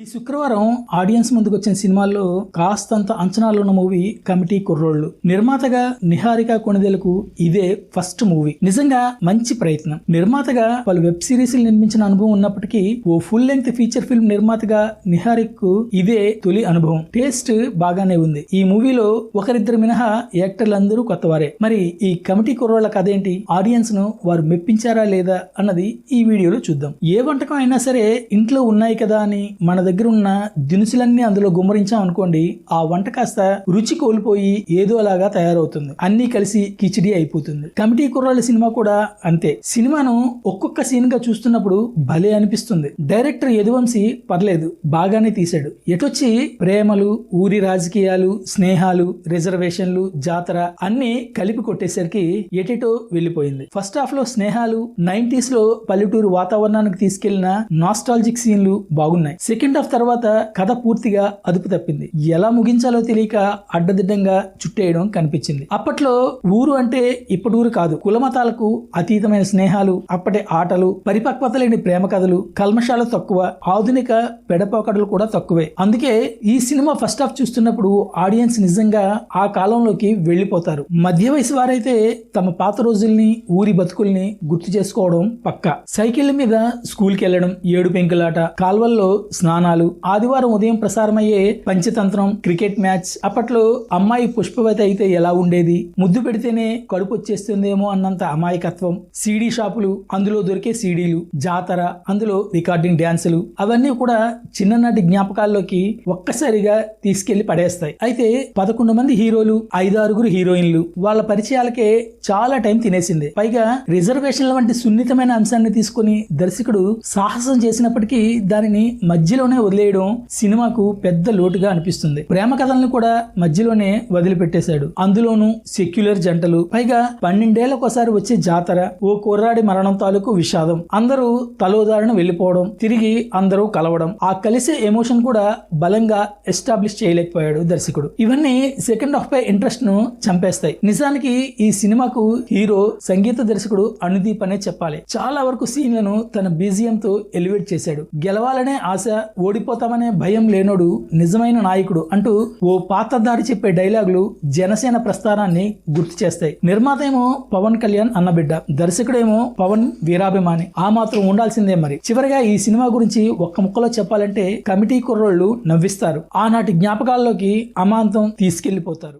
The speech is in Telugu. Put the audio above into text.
ఈ శుక్రవారం ఆడియన్స్ ముందుకు వచ్చిన సినిమాల్లో కాస్తంత అంచనాలు ఉన్న మూవీ కమిటీ కుర్రోళ్ళు. నిర్మాతగా నిహారిక కొణిదెలకు ఇదే ఫస్ట్ మూవీ. నిజంగా మంచి ప్రయత్నం. నిర్మాతగా పలు వెబ్ సిరీస్లు నిర్మించిన అనుభవం ఉన్నప్పటికీ ఓ ఫుల్ లెంగ్త్ ఫీచర్ ఫిల్మ్ నిర్మాతగా నిహారిక్ ఇదే తొలి అనుభవం. టేస్ట్ బాగానే ఉంది. ఈ మూవీలో ఒకరిద్దరు మినహా యాక్టర్లందరూ కొత్తవారే. మరి ఈ కమిటీ కుర్రోళ్ళ కథ ఏంటి? ఆడియన్స్ను వారు మెప్పించారా లేదా అన్నది ఈ వీడియోలో చూద్దాం. ఏ వంటకం అయినా సరే ఇంట్లో ఉన్నాయి కదా అని మన దగ్గర ఉన్న దినుసులన్నీ అందులో గుమ్మరించాం అనుకోండి ఆ వంట కాస్త రుచి కోల్పోయి ఏదోలాగా తయారవుతుంది. అన్నీ కలిసి కిచిడి అయిపోతుంది. కమిటీ కుర్రాళ్ళ సినిమా కూడా అంతే. సినిమాను ఒక్కొక్క సీన్గా చూస్తున్నప్పుడు భలే అనిపిస్తుంది. డైరెక్టర్ యదువంశి పర్లేదు బాగానే తీశాడు. ఎటొచ్చి ప్రేమలు ఊరి రాజకీయాలు స్నేహాలు రిజర్వేషన్లు జాతర అన్ని కలిపి కొట్టేసరికి ఎటెటో వెళ్ళిపోయింది. ఫస్ట్ హాఫ్లో స్నేహాలు నైన్టీస్లో పల్లెటూరు వాతావరణానికి తీసుకెళ్ళిన నాస్టాలజిక్ సీన్లు బాగున్నాయి. సెకండ్ హాఫ్ తర్వాత కథ పూర్తిగా అదుపు తప్పింది. ఎలా ముగించాలో తెలియక అడ్డదిడ్డంగా చుట్టేయడం కనిపించింది. అప్పట్లో ఊరు అంటే ఇప్పటి ఊరు కాదు కులమతాలకు అతీతమైన స్నేహాలు అప్పటి ఆటలు పరిపక్వత లేని ప్రేమ కథలు కల్మషాలు తక్కువ ఆధునిక పెడపోకడలు కూడా తక్కువే. అందుకే ఈ సినిమా ఫస్ట్ హాఫ్ చూస్తున్నప్పుడు ఆడియన్స్ నిజంగా ఆ కాలంలోకి వెళ్ళిపోతారు. మధ్య వయసు వారైతే తమ పాత రోజుల్ని ఊరి బతుకుల్ని గుర్తు చేసుకోవడం పక్క. సైకిళ్ళ మీద స్కూల్కి వెళ్ళడం ఏడు పెంకులాట కాల్వల్లో స్నానం స్నానాలు ఆదివారం ఉదయం ప్రసారమయ్యే పంచతంత్రం క్రికెట్ మ్యాచ్ అప్పట్లో అమ్మాయి పుష్పవతి అయితే ఎలా ఉండేది? ముద్దు పెడితేనే కడుపు వచ్చేస్తుందేమో అన్నంత అమాయకత్వం. సీడీ షాపులు అందులో దొరికే సీడీలు జాతర అందులో రికార్డింగ్ డ్యాన్సులు అవన్నీ కూడా చిన్ననాటి జ్ఞాపకాల్లోకి ఒక్కసారిగా తీసుకెళ్ళి పడేస్తాయి. అయితే పదకొండు మంది హీరోలు ఐదారుగురు హీరోయిన్లు వాళ్ళ పరిచయాలకే చాలా టైం తినేసింది. పైగా రిజర్వేషన్ల వంటి సున్నితమైన అంశాన్ని తీసుకుని దర్శకుడు సాహసం చేసినప్పటికీ దానిని మధ్యలోనే వదిలేయడం సినిమాకు పెద్ద లోటుగా అనిపిస్తుంది. ప్రేమ కథలను కూడా మధ్యలోనే వదిలిపెట్టేశాడు. అందులోనూ సెక్యులర్ జంటలు పైగా పన్నెండేళ్ళకోసారి వచ్చే జాతర ఓ కుర్రాడి మరణం తాలూకు విషాదం. అందరూ తలోదారిన వెళ్ళిపోవడం తిరిగి అందరూ కలవడం. ఆ కలిసే ఎమోషన్ కూడా బలంగా ఎస్టాబ్లిష్ చేయలేకపోయాడు దర్శకుడు. ఇవన్నీ సెకండ్ హాఫ్ పై ఇంట్రెస్ట్ను చంపేస్తాయి. నిజానికి ఈ సినిమాకు హీరో సంగీత దర్శకుడు అనుదీప్ అనే చెప్పాలి. చాలా వరకు సీన్లను తన బీజియంతో ఎలివేట్ చేశాడు. గెలవాలనే ఆశ ఓడిపోతామనే భయం లేనోడు నిజమైన నాయకుడు అంటూ ఓ పాత్రధారి చెప్పే డైలాగులు జనసేన ప్రస్థానాన్ని గుర్తు చేస్తాయి. నిర్మాత ఏమో పవన్ కళ్యాణ్ అన్నబిడ్డ దర్శకుడేమో పవన్ వీరాభిమాని. ఆ మాత్రం ఉండాల్సిందే మరి. చివరిగా ఈ సినిమా గురించి ఒక్క ముక్కలో చెప్పాలంటే కమిటీ కుర్రోళ్ళు నవ్విస్తారు. ఆనాటి జ్ఞాపకాల్లోకి అమాంతం తీసుకెళ్ళిపోతారు